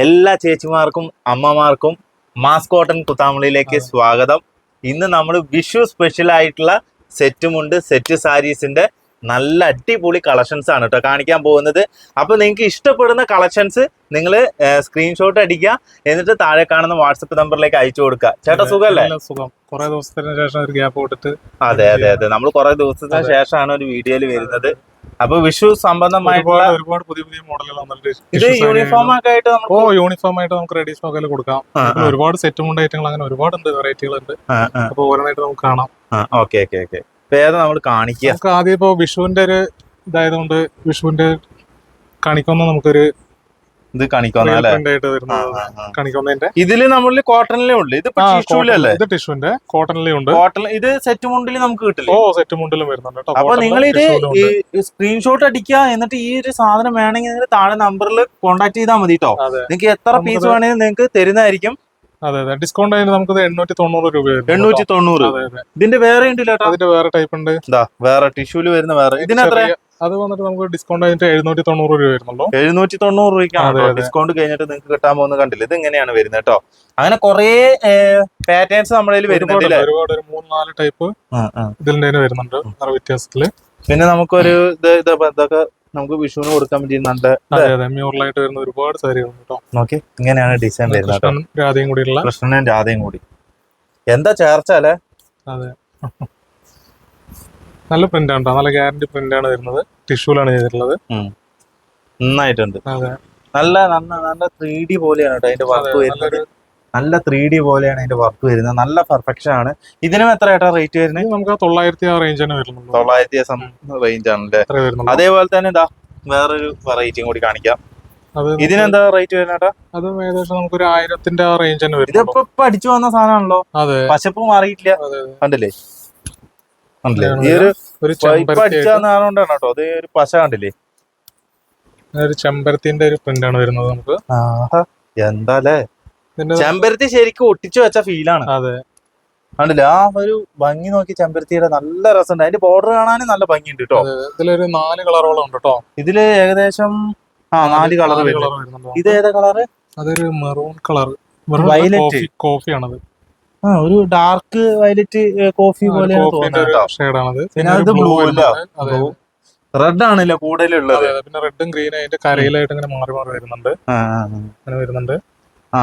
എല്ലാ ചേച്ചിമാർക്കും അമ്മമാർക്കും mass cotton കുത്താമളിയിലേക്ക് സ്വാഗതം. ഇന്ന് നമ്മൾ വിഷു സ്പെഷ്യൽ ആയിട്ടുള്ള സെറ്റുമുണ്ട് സെറ്റ് സാരീസിന്റെ നല്ല അടിപൊളി കളക്ഷൻസ് ആണ് കേട്ടോ കാണിക്കാൻ പോകുന്നത്. അപ്പൊ നിങ്ങൾക്ക് ഇഷ്ടപ്പെടുന്ന കളക്ഷൻസ് നിങ്ങൾ സ്ക്രീൻഷോട്ട് അടിക്കുക. എന്നിട്ട് താഴെ കാണുന്ന വാട്സപ്പ് നമ്പറിലേക്ക് അയച്ചു കൊടുക്കുക. ചേട്ടാ സുഖല്ലേ? നല്ല സുഖം. കുറെ ദിവസത്തിന് ശേഷം ഒരു ഗ്യാപ്പ് കൊടുത്തിട്ട് അതെ അതെ അതെ. നമ്മൾ കുറെ ദിവസത്തിന്. ശേഷമാണ് ഒരു വീഡിയോയിൽ വരുന്നത്. അപ്പൊ വിഷു സംബന്ധമായിട്ടുള്ള ഒരുപാട് ഒരുപാട് പുതിയ പുതിയ മോഡലുകൾ ഇത് യൂണിഫോം ഒക്കെ ആയിട്ട് ഓ യൂണിഫോം ആയിട്ട് നമുക്ക് റെഡി സ്റ്റോക്കിൽ കൊടുക്കാം. ഒരുപാട് സെറ്റ് മുണ്ട് ഐറ്റങ്ങൾ അങ്ങനെ വെറൈറ്റികൾ ഉണ്ട് ആ, ആ, അപ്പൊ ഓരോന്നായിട്ട് നമുക്ക് കാണാം. ഓക്കെ ഓക്കെ ഓക്കെ ഏതാ നമ്മൾ കാണിക്കുക നമുക്ക് ആദ്യം ഇപ്പോ വിഷുവിന്റെ ഒരു ഇതായതുകൊണ്ട് വിഷുവിന്റെ കാണിക്കുന്ന നമുക്കൊരു ഇത് കാണിക്കുന്ന ഇതിൽ നമ്മളിൽ കോട്ടണിലേ ഉണ്ട് ഇത് ടിഷ്യൂലല്ലേ ഇത് ടിഷ്യൂന്റെ കോട്ടണിലേ ഉണ്ട്. കോട്ടൺ ഇത് സെറ്റ് മുണ്ടിൽ നമുക്ക് കിട്ടില്ല? ഓ സെറ്റ് മുണ്ടിലും വരുന്നുണ്ട് അപ്പൊ നിങ്ങൾ ഇത്. സ്ക്രീൻഷോട്ട് അടിക്കുക എന്നിട്ട് ഈ ഒരു സാധനം വേണമെങ്കിൽ നിങ്ങൾ താഴെ നമ്പറിൽ കോൺടാക്ട് ചെയ്താൽ മതി കേട്ടോ നിങ്ങൾക്ക് എത്ര പീസ് വേണമെങ്കിലും നിങ്ങൾക്ക് തരുന്നതായിരിക്കും. അതെ അതെ. ഡിസ്കൗണ്ട് ആയിട്ട് നമുക്ക് എണ്ണൂറ്റി തൊണ്ണൂറ് രൂപ എണ്ണൂറ്റി തൊണ്ണൂറ് ഇതിന്റെ വേറെ ഉണ്ട് അതിന്റെ വേറെ ടൈപ്പ് ഉണ്ട്. വേറെ ടിഷ്യൂൽ വരുന്ന വേറെ. ഇതിനെത്ര അത് വന്നിട്ട് നമുക്ക് ഡിസ്കൗണ്ട് എഴുന്നൂറ്റി തൊണ്ണൂറ് രൂപ വരുന്നുള്ളൂ. എഴുന്നൂറ്റി തൊണ്ണൂറ് രൂപയ്ക്കാണ്. ഡിസ്കൗണ്ട് കഴിഞ്ഞിട്ട് നിങ്ങൾക്ക് കിട്ടാൻ പോകുന്ന കണ്ടില്ല? ഇത് എങ്ങനെയാണ് വരുന്നത് കേട്ടോ അങ്ങനെ കുറെ പാറ്റേൺസ് നമ്മുടെ വരുന്നുണ്ട് ഒരുപാട് ഒരു മൂന്ന് നാല് ടൈപ്പ്. ഇതിന്റെ വരുന്നുണ്ട് വ്യത്യാസത്തിൽ. പിന്നെ നമുക്കൊരു ഇത് ഇത് ഇതൊക്കെ നമുക്ക് വിഷുവിന് കൊടുക്കാൻ പറ്റിയ നല്ല മ്യൂറലായിട്ട് വരുന്ന ഒരുപാട് സാരികളുണ്ട് കേട്ടോ നോക്കി ഇങ്ങനെയാണ് ഡിസൈൻ വരുന്നത് രാധയും കൂടി കൃഷ്ണനും രാധയും കൂടി. എന്താ ചേർച്ച അല്ലേ? അതെ. നല്ല പ്രിന്റ് ആണ്. നല്ല ഗ്യാരണ്ടി പ്രിന്റ് ആണ് വരുന്നത് ടിഷ്യൂലാണ് ചെയ്തിട്ടുള്ളത് നന്നായിട്ടുണ്ട്. നല്ല നല്ല നല്ല ത്രീ ഡി പോലെയാണ് കേട്ടോ അതിന്റെ വർക്ക് വരുന്നത്. നല്ല ത്രീ ഡി പോലെയാണ് അതിന്റെ വർക്ക് വരുന്നത്. നല്ല പെർഫെക്ഷൻ ആണ്. ഇതിനും എത്ര ഏട്ടാ റേറ്റ് വരുന്നത്? നമുക്ക് ആ തൊള്ളായിരത്തി ആ റേഞ്ച് തന്നെ വരുന്നത് തൊള്ളായിരത്തി റേഞ്ച് ആണല്ലേ? അതേപോലെ തന്നെ ഇതാ വേറൊരു വെറൈറ്റിയും കൂടി കാണിക്കാം. ഇതിനെന്താ റേറ്റ് വരുന്നേട്ടാ അത് ഏകദേശം നമുക്ക് ഒരു ആയിരത്തിന്റെ ആ റേഞ്ച് തന്നെ വരും ഇതിപ്പോ അടിച്ചു വന്ന സാധനമാണല്ലോ. പശപ്പ് മാറിയിട്ടില്ല. കണ്ടില്ലേ? ഈ ഒരു ഒരു ഇപ്പൊ ചെമ്പരത്തി അടിച്ച സാധനമുണ്ടാണ് കേട്ടോ. അത് ഒരു പശ കണ്ടില്ലേ? ഒരു ചെമ്പരത്തിന്റെ ഒരു പ്രിന്റ് ആണ് വരുന്നത് നമുക്ക്. എന്താലേ ഇതിന്റെ ചെമ്പരത്തി ശരിക്കും ഒട്ടിച്ചു വെച്ച ഫീലാണ് അതെ. കണ്ടില്ലേ? ആ ഒരു ഭംഗി നോക്കി ചെമ്പരത്തിയുടെ നല്ല രസമുണ്ട്. അതിന്റെ ബോർഡർ കാണാനും നല്ല ഭംഗിയുണ്ട് കേട്ടോ. ഇതിലൊരു നാല് കളറോളം ഉണ്ട് കേട്ടോ. ഇതിൽ ഏകദേശം ആ നാല് കളർ ഇത് ഏതാ കളറ്? അതൊരു മെറൂൺ കളർ വയലറ്റ് കോഫി കോഫിയാണത് ആ ഒരു ഡാർക്ക് വയലറ്റ് കോഫി പോലെയാണ് തോന്നുന്നത് പിന്നെ അത് blue അല്ല. റെഡ് ആണല്ലോ കൂടുതലുള്ളത്. പിന്നെ റെഡും ഗ്രീനും അതിന്റെ കരയിലായിട്ട് ഇങ്ങനെ മാറി മാറി വരുന്നുണ്ട്. അങ്ങനെ വരുന്നുണ്ട്. ആ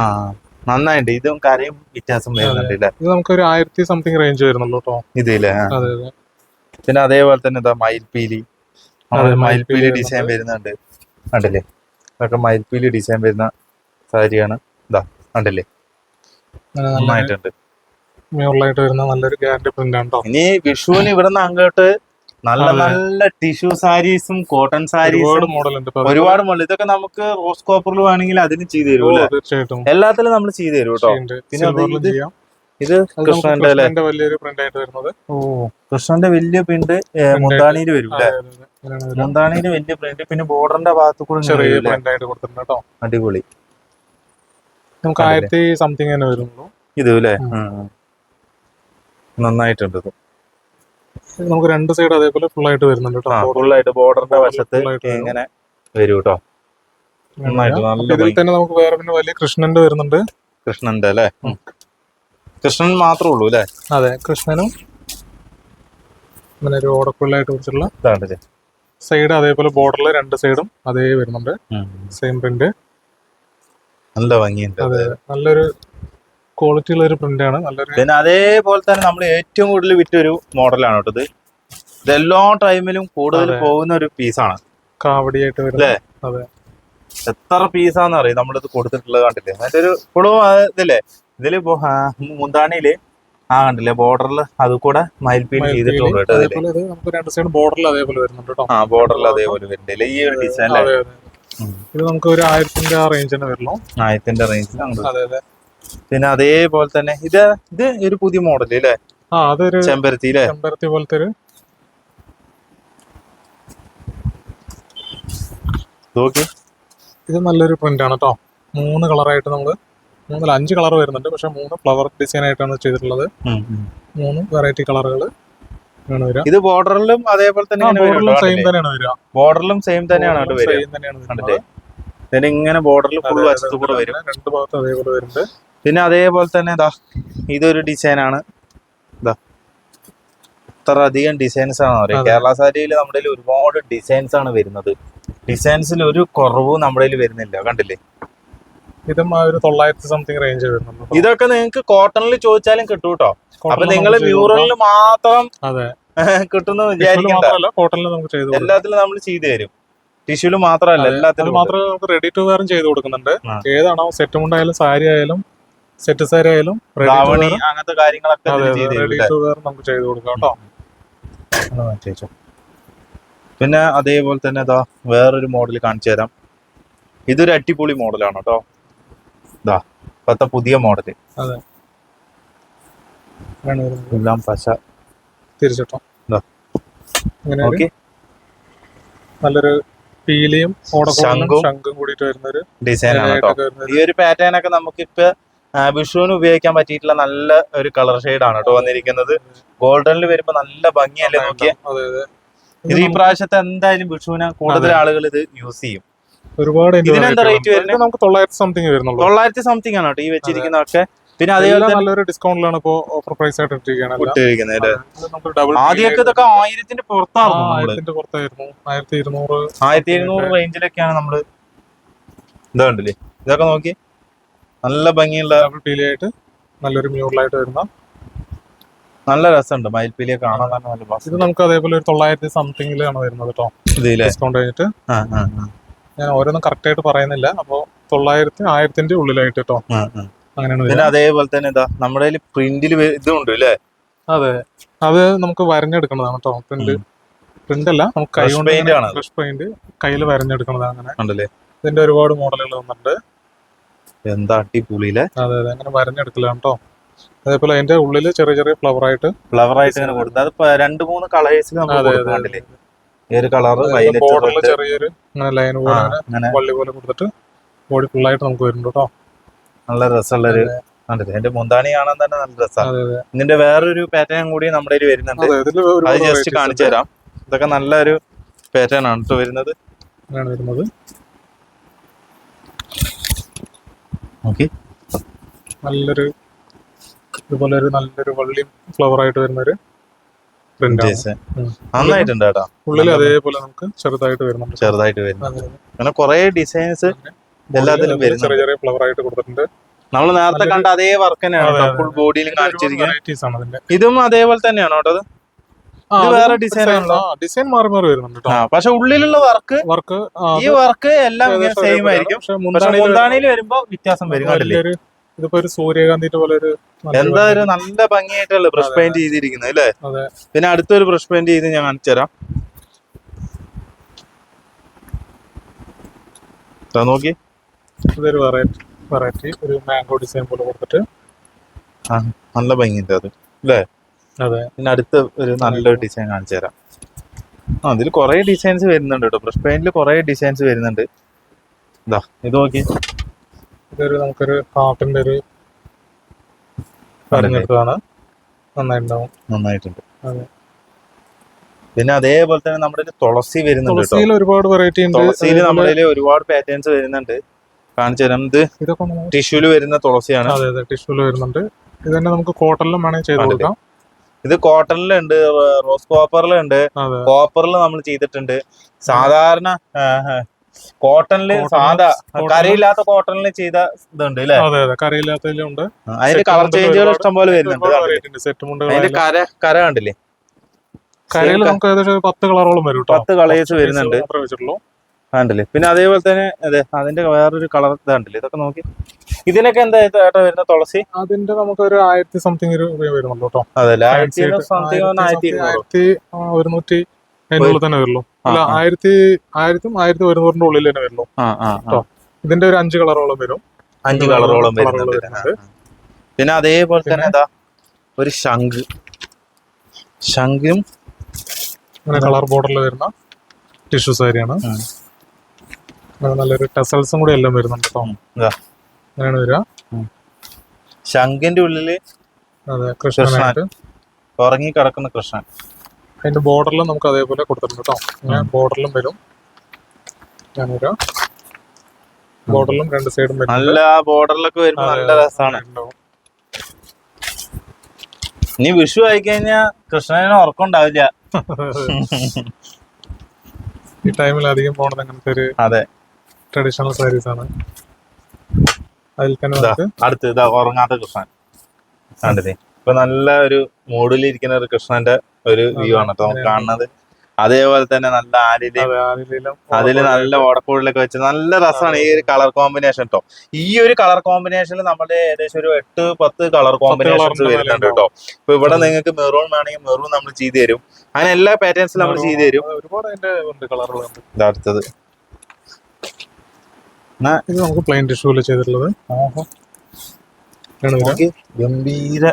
നന്നായിട്ട് നന്നായിട്ടുണ്ട് ഇതും കരയും വ്യത്യാസം വരുന്നുണ്ട് ഇത് നമുക്ക് ഒരു ആയിരത്തി സംതിങ് റേഞ്ച് വരുന്നുള്ളൂ കേട്ടോ. ഇതില്ലേ പിന്നെ അതേപോലെ തന്നെ ഇതാ മയിൽപീലി മയിൽപീലി ഡിസൈൻ വരുന്നുണ്ട്. കണ്ടില്ലേ? അതൊക്കെ മയിൽപീലി ഡിസൈൻ വരുന്ന സാരിയാണ്. ഇതാ കണ്ടില്ലേ? നന്നായിട്ടുണ്ട്. മ്യൂറലായിട്ട് വരുന്ന നല്ലൊരു ഗ്യാരണ്ടി പ്രിന്റ് ആണ് കേട്ടോ ഇനി വിഷുവിന് ഇവിടുന്ന് അങ്ങോട്ട് നല്ല നല്ല ടിഷ്യൂ സാരീസും കോട്ടൺ സാരീസും മോഡൽ ഒരുപാട് മോഡൽ ഇതൊക്കെ നമുക്ക് റോസ് കോപ്പറിൽ വേണമെങ്കിൽ അതിന് ചെയ്തു തരും തീർച്ചയായിട്ടും. എല്ലാത്തിലും നമ്മൾ ചെയ്തു തരും കേട്ടോ പിന്നെ ഇത് കൃഷ്ണന്റെ വലിയൊരു പ്രിന്റ് ആയിട്ട് വരുന്നത്. ഓ കൃഷ്ണന്റെ വലിയ പ്രിന്റ് മുന്താണിയിൽ വരും. മുന്താണിയിൽ വലിയ പ്രിന്റ് പിന്നെ ബോർഡറിന്റെ ഭാഗത്ത് കൂടെ ചെറിയ പ്രിന്റ് ആയിട്ട് കൊടുത്തിട്ടുണ്ട് കേട്ടോ അടിപൊളി. നമുക്ക്. ആയിരത്തി സംതിങ് തന്നെ വരുന്നുള്ളൂ. ഇത് അല്ലേ. നന്നായിട്ടുണ്ട് ഇത്. നമുക്ക് രണ്ട് സൈഡ് അതേപോലെ ഫുൾ ആയിട്ട് വരുന്നുണ്ട് ഫുള്ളായിട്ട് ബോർഡറിന്റെ വശത്ത് ഇങ്ങനെ വരും കേട്ടോ ഇതിൽ തന്നെ നമുക്ക് വേറെ പിന്നെ വലിയ കൃഷ്ണന്റെ വരുന്നുണ്ട്. കൃഷ്ണന്റെ അല്ലേ? കൃഷ്ണൻ മാത്രമേ ഉള്ളൂ അല്ലേ? അതെ കൃഷ്ണനും അങ്ങനെ ഒരു ഓടക്കുള്ളായിട്ട് കുറിച്ചുള്ള സൈഡ് അതേപോലെ ബോർഡറിൽ രണ്ട് സൈഡും അതേ വരുന്നുണ്ട്. സെയിം പ്രിന്റ് നല്ല ഭംഗിയുണ്ട് അതെ നല്ലൊരു ക്വാളിറ്റി ഉള്ള ഒരു പ്രിന്റ് ആണ്. നല്ലൊരു പിന്നെ അതേപോലെ തന്നെ നമ്മൾ ഏറ്റവും കൂടുതൽ വിറ്റൊരു മോഡലാണ് കേട്ടോ ഇത്. ഇത് എല്ലാ ടൈമിലും കൂടുതൽ പോകുന്ന ഒരു പീസാണ് കാവടിയായിട്ട് വരുന്നത്? അതെ. എത്ര പീസാന്ന് അറിയാം? നമ്മളിത് കൊടുത്തിട്ടുള്ളത് കണ്ടില്ലേ? അതിന്റെ ഒരു ഇപ്പോഴും ഇതില്ലേ? ഇതിൽ മുന്താണിയിൽ ആ കണ്ടില്ലേ? ബോർഡറിൽ അത് കൂടെ മയിൽപ്പീൽ ചെയ്തിട്ടുണ്ട് കേട്ടോ ബോർഡറിൽ അതേപോലെ വരുന്നുണ്ട് കേട്ടോ ആ ബോർഡറിൽ അതേപോലെ വരുന്നില്ല ഈ ഒരു ഡിസൈൻ. ഇത് നമുക്ക് ഒരു ആയിരത്തിന്റെ ആ റേഞ്ച് തന്നെ വരുള്ളൂ ആയിരത്തിന്റെ റേഞ്ചിൽ അതെ അതെ. പിന്നെ അതേപോലെ തന്നെ ഇത് ഇത് ഒരു പുതിയ മോഡൽ അല്ലേ ആ അതൊരു ചെമ്പരത്തി അല്ലേ ചെമ്പരത്തി പോലത്തെ ഒരു നോക്കി ഇത് നല്ലൊരു പ്രിന്റ് ആണ് കേട്ടോ മൂന്ന് കളറായിട്ട് നമ്മൾ മൂന്നിൽ അഞ്ച് കളർ വരുന്നുണ്ട്. പക്ഷെ മൂന്ന് ഫ്ലവർ ഡിസൈൻ ആയിട്ടാണ് ചെയ്തിട്ടുള്ളത്. മൂന്ന് വെറൈറ്റി കളറുകൾ ഇത് ബോർഡറിലും അതേപോലെ തന്നെ ബോർഡറിലും സെയിം തന്നെയാണ് സെയിം തന്നെയാണ് ഇങ്ങനെ ബോർഡറിൽ ഫുൾ വശത്ത് കൂടെ വരും. രണ്ട് ഭാഗത്ത് അതേപോലെ വരുന്നുണ്ട്. പിന്നെ അതേപോലെ തന്നെ ഇതാ ഇതൊരു ഡിസൈനാണ് ഇതാ ഇത്ര അധികം ഡിസൈൻസ് ആണ് കേരള സാരിയിൽ നമ്മുടെ ഒരുപാട് ഡിസൈൻസ് ആണ് വരുന്നത്. ഡിസൈൻസിൽ ഒരു കുറവും നമ്മുടെ വരുന്നില്ല കണ്ടില്ലേ? ഇതും ആ ഒരു തൊള്ളായിരത്തി സംതിങ് റേഞ്ച് വരുന്നുണ്ട്. ഇതൊക്കെ നിങ്ങൾക്ക് കോട്ടണിൽ ചോദിച്ചാലും കിട്ടും കേട്ടോ അപ്പൊ നിങ്ങൾ മ്യൂറലിൽ മാത്രം അതെ. കിട്ടുന്നു കോട്ടണിൽ നമുക്ക് ചെയ്ത് എല്ലാത്തിലും നമ്മൾ ചെയ്തു തരും. ടിഷ്യൂൽ മാത്രമല്ല. എല്ലാത്തിലും മാത്രമേ നമുക്ക് റെഡി ടു വെയറും ചെയ്ത് കൊടുക്കുന്നുണ്ട്. ഏതാണോ സെറ്റ് മുണ്ടായാലും സാരി ആയാലും സെറ്റ് സാരി ആയാലും അങ്ങനത്തെ കാര്യങ്ങളൊക്കെ നമുക്ക് ചെയ്ത് കൊടുക്കാം കേട്ടോ. വെച്ചോ. പിന്നെ അതേപോലെ തന്നെ ഇതാ വേറൊരു മോഡൽ കാണിച്ചു തരാം. ഇതൊരു അടിപൊളി മോഡലാണ് കേട്ടോ. ഇതാ ഇപ്പത്തെ പുതിയ മോഡൽ. എല്ലാം പശ. തിരിച്ചിട്ടോ? ഓക്കെ. നല്ലൊരു പീലിയും ശംഖും കൂടിയിട്ട് വരുന്ന ഒരു ഡിസൈൻ ആണ് കേട്ടോ. ഈ ഒരു പാറ്റേൺ ഒക്കെ നമുക്കിപ്പോ ആ, വിഷുവിന് ഉപയോഗിക്കാൻ പറ്റിയിട്ടുള്ള നല്ല ഒരു കളർ ഷെയ്ഡ് ആണ് കേട്ടോ വന്നിരിക്കുന്നത്. ഗോൾഡനിൽ വരുമ്പോ നല്ല ഭംഗിയല്ലേ നോക്കിയേ? ഇത് ഈ പ്രാവശ്യത്തെ എന്തായാലും വിഷുവിന് കൂടുതൽ. ആളുകൾ ഇത് യൂസ് ചെയ്യും. ഒരുപാട് ഇതിനെന്താ റേറ്റ് വരുന്നത്? നമുക്ക് തൊള്ളായിരത്തി സംതിങ് വരുന്നുള്ളൂ. തൊള്ളായിരത്തി സംതിങ് ആണ് കേട്ടോ ഈ വെച്ചിരിക്കുന്നതൊക്കെ പിന്നെ അതേപോലെ നല്ലൊരു ഡിസ്കൗണ്ടിലാണ് ഇപ്പോ ഓഫർ പ്രൈസ് ആയിട്ട് ഇട്ടിരിക്കുകയാണ്. ആദ്യമൊക്കെ ഇതൊക്കെ ആയിരത്തിന്റെ പുറത്തായിരുന്നു ആയിരത്തിന്റെ പുറത്തായിരുന്നു. ആയിരത്തി ഇരുന്നൂറ് ആയിരത്തി ഇരുന്നൂറ് റേഞ്ചിലൊക്കെയാണ് നമ്മൾ. ഇതാ ഉണ്ടല്ലേ ഇതൊക്കെ നോക്കി. നല്ല ഭംഗിയുള്ള പീലിയായിട്ട് നല്ലൊരു മ്യൂറലായിട്ട് വരുന്ന നല്ല രസമുണ്ട്. മയിൽപ്പീലിയെ കാണാൻ തന്നെ നല്ല ബസ് ഇത് നമുക്ക് അതേപോലെ ഒരു തൊള്ളായിരത്തി സംതിങ്ങിലാണ് വരുന്നത് കേട്ടോ ഡിസ്കൗണ്ട് കഴിഞ്ഞിട്ട്. ഞാൻ ഓരോന്നും കറക്റ്റ് ആയിട്ട് പറയുന്നില്ല. അപ്പോ തൊള്ളായിരത്തി ആയിരത്തിന്റെ ഉള്ളിലായിട്ട് കേട്ടോ. അങ്ങനെയാണ് പിന്നെ അതേപോലെ തന്നെ ഇതാ നമ്മുടെ പ്രിന്റിൽ ഇതുണ്ട് അല്ലേ അതെ. അത് നമുക്ക് വരഞ്ഞെടുക്കുന്നതാണ് കേട്ടോ പ്രിന്റ് പ്രിന്റ് അല്ല നമുക്ക് കൈ കൊണ്ട്. ബ്രഷ് പെയിന്റ് കയ്യിൽ വരഞ്ഞെടുക്കുന്നതാണ് അങ്ങനെ. ഇതിന്റെ ഒരുപാട് മോഡലുകൾ വന്നിട്ടുണ്ട്. എന്താ അടിപൊളിയിലെ? അതെ അതെ. അങ്ങനെ വരഞ്ഞെടുക്കലാണ് കേട്ടോ അതേപോലെ അതിന്റെ ഉള്ളിൽ ചെറിയ ചെറിയ ഫ്ലവർ ആയിട്ട് ഫ്ലവർ ആയിട്ട് ഇങ്ങനെ കൊടുത്തത് രണ്ട് മൂന്ന് കളേഴ്സിൽ നമ്മൾ കൊടുക്കുന്നുണ്ടല്ലേ ഈ ഒരു കളർ വൈലറ്റ് ബോർഡറിൽ ചെറിയൊരു അങ്ങനെ ലൈൻ പോലെ അങ്ങനെ അങ്ങനെ. വള്ളി പോലെ കൊടുത്തിട്ട് ബോഡി ഫുൾ ആയിട്ട് നമുക്ക് വരുന്നുണ്ട് കേട്ടോ. നല്ല രസമുള്ള ഒരു കണ്ടില്ലേ? എന്റെ മുന്താണി കാണാൻ തന്നെ നല്ല രസമാണ് ഇതിന്റെ വേറൊരു പാറ്റേൺ കൂടി നമ്മുടെ കയ്യിൽ വരുന്നുണ്ട്. അതെ ജസ്റ്റ് കാണിച്ചു. തരാം. ഇതൊക്കെ നല്ലൊരു പാറ്റേൺ ആണ് കേട്ടോ വരുന്നത്. ഓക്കെ. നല്ലൊരു ഇതുപോലെ ഒരു നല്ലൊരു വള്ളിയും ഫ്ലവർ ആയിട്ട് വരുന്ന ഒരു പ്രിന്റ് ആണ് ഉം. നന്നായിട്ടുണ്ട് കേട്ടോ. ഉള്ളിൽ അതേപോലെ നമുക്ക് ചെറുതായിട്ട് വരുന്നുണ്ട്. ചെറുതായിട്ട് അതെ. അങ്ങനെ. കുറെ ഡിസൈൻസ് എല്ലാത്തിലും വരുന്നു ചെറിയ ചെറിയ ഫ്ലവർ ആയിട്ട് കൊടുത്തിട്ടുണ്ട്. നമ്മൾ നേരത്തെ കണ്ട അതേ വർക്ക് തന്നെയാണ് ഫുൾ ബോഡിയിലും കാണിച്ചിരിക്കുന്നത്. ഇതും അതേപോലെ തന്നെയാണോ കേട്ടോ വേറെ ഡിസൈൻ ഡിസൈൻ മാറി മാറി വരുന്നുണ്ട് പക്ഷെ ഉള്ളിലുള്ള വർക്ക് വർക്ക് ഈ വർക്ക് എല്ലാം സെയിം ആയിരിക്കും. മുന്താണിയിൽ വരുമ്പോ വ്യത്യാസം വരും ഇതിപ്പോ ഒരു സൂര്യകാന്തിന്റെ പോലെ ഒരു എന്തായാലും എന്താ ഒരു നല്ല ഭംഗിയായിട്ടുള്ള ബ്രഷ് പെയിന്റ് ചെയ്തിരിക്കുന്നത് അല്ലേ. പിന്നെ അടുത്തൊരു ബ്രഷ് പെയിന്റ് ചെയ്ത് ഞാൻ കാണിച്ചു തരാം. നോക്കി. ഇതൊരു വെറൈറ്റി വെറൈറ്റി ഒരു മാംഗോ ഡിസൈൻ പോലെ കൊടുത്തിട്ട്. നല്ല ഭംഗിയുണ്ട് അത് അല്ലേ? അതെ. പിന്നെ അടുത്ത ഒരു നല്ലൊരു ഡിസൈൻ കാണിച്ചു തരാം. ആ അതിൽ കുറെ ഡിസൈൻസ് വരുന്നുണ്ട് കേട്ടോ. ബ്രഷ് പെയിന്റിൽ കുറെ ഡിസൈൻസ് വരുന്നുണ്ട്. ഇതാ ഇത് നോക്കി. ഇതൊരു നമുക്കൊരു ഹാർട്ടിന്റെ ഒരു നന്നായിട്ടുണ്ടാവും. നന്നായിട്ടുണ്ട്. അതെ. പിന്നെ അതേപോലെ തന്നെ നമ്മുടെ തുളസി വരുന്നുണ്ട് തുളസിയിൽ ഒരുപാട് വെറൈറ്റി ഉണ്ട്. തുളസിയിൽ നമ്മുടെ ഒരുപാട് പാറ്റേൺസ് വരുന്നുണ്ട്. കാണിച്ചു തരാം. ഇത് ടിഷ്യൂൽ വരുന്ന തുളസിയാണ്. അതെ അതെ. ടിഷ്യൂൽ വരുന്നുണ്ട്. ഇത് തന്നെ നമുക്ക് കോട്ടണിലും വേണമെങ്കിൽ ചെയ്ത്? കൊടുക്കാം. ഇത് കോട്ടണിലുണ്ട് റോസ് കോപ്പറിലുണ്ട്. കോപ്പറിൽ നമ്മൾ ചെയ്തിട്ടുണ്ട്. സാധാരണ കോട്ടണിൽ സാധാ കറിയില്ലാത്ത കരയില്ലാത്ത കോട്ടണിൽ ചെയ്ത ഇതുണ്ട് അല്ലേ അതിന്റെ കളർ ചേഞ്ചുകൾ ഇഷ്ടം പോലെ വരുന്നുണ്ട് അതിന്റെ കര കര കണ്ടില്ലേ? കരയിൽ നമുക്ക് ഏകദേശം പത്ത് കളറോളം വരും പത്ത് കളേഴ്സ് വരുന്നുണ്ട്. കണ്ടില്ലേ? പിന്നെ അതേപോലെ തന്നെ അതെ അതിന്റെ വേറൊരു കളർ ഇതാണ്ടല്ലേ? ഇതൊക്കെ നോക്കി. ഇതിനൊക്കെ എന്താ ഏട്ടാ വരുന്ന തുളസി? അതിന്റെ നമുക്ക് ഒരു ആയിരത്തി സംതിങ് വരുന്നുള്ളൂ കേട്ടോ. ആയിരത്തി ഒരുന്നൂറ്റി അതിനുള്ളിൽ തന്നെ വരുള്ളൂ. അല്ല. ആയിരത്തി ആയിരത്തും ആയിരത്തി ഒരുന്നൂറിന്റെ ഉള്ളിൽ തന്നെ വരുള്ളൂ. കേട്ടോ. ഇതിന്റെ ഒരു അഞ്ച് കളറോളം വരും. അഞ്ച് കളറോളം വരുന്നുണ്ട്. പിന്നെ അതേപോലെ തന്നെ എന്താ ഒരു ശംഖ്. ശംഖും അങ്ങനെ കളർ ബോർഡറിൽ വരുന്ന ടിഷ്യൂ സാരിയാണ്. നല്ലൊരു ടെസൽസും കൂടി എല്ലാം വരുന്നുണ്ട് കേട്ടോ. അങ്ങനെയാണ് വരിക. ശംഖിന്റെ ഉള്ളിൽ അതെ കൃഷ്ണനായിട്ട് ഉറങ്ങി കിടക്കുന്ന കൃഷ്ണൻ. അതിന്റെ ബോർഡറിലും നമുക്ക് അതേപോലെ കൊടുത്തിട്ടുണ്ട് കേട്ടോ. അങ്ങനെ ബോർഡറിലും വരും. ഞാൻ ബോർഡറിലും രണ്ട് സൈഡും വരും നല്ല ബോർഡറിലൊക്കെ വരുമ്പോ നല്ല രസമാണ്. ഇനി വിഷു ആയി കഴിഞ്ഞാൽ കൃഷ്ണന് ഉറക്കം ഉണ്ടാവില്ല. ഈ ടൈമിൽ അധികം പോണത് അങ്ങനത്തെ ഒരു അതെ. ട്രഡീഷണൽ സാരീസ് ആണ് അതിൽ തന്നെ അടുത്ത് ഇതാ ഉറങ്ങാത്ത കൃഷ്ണൻ. കണ്ടില്ലേ? ഇപ്പൊ നല്ല ഒരു മൂഡിലിരിക്കുന്ന ഒരു കൃഷ്ണന്റെ ഒരു വ്യൂ ആണ് കേട്ടോ നമുക്ക് കാണുന്നത്. അതേപോലെ തന്നെ നല്ല ആലിലും അതിൽ നല്ല ഓടപ്പൂഴിലൊക്കെ വെച്ച് നല്ല രസമാണ് ഈ ഒരു കളർ കോമ്പിനേഷൻ കേട്ടോ ഈ ഒരു കളർ കോമ്പിനേഷനിൽ നമ്മുടെ ഏകദേശം ഒരു എട്ട് പത്ത് കളർ കോമ്പിനേഷൻസ് വരുന്നുണ്ട് കേട്ടോ ഇപ്പൊ ഇവിടെ നിങ്ങൾക്ക് മെറൂൺ വേണമെങ്കിൽ മെറൂൺ നമ്മൾ ചെയ്തു തരും. അങ്ങനെ എല്ലാ പാറ്റേൺസിലും നമ്മൾ ചെയ്തു തരും. ഒരുപാട് അടുത്തത്. ഇത് നമുക്ക് പ്ലെയിൻ ടിഷ്യൂൽ ചെയ്തിട്ടുള്ളത്. ഗംഭീര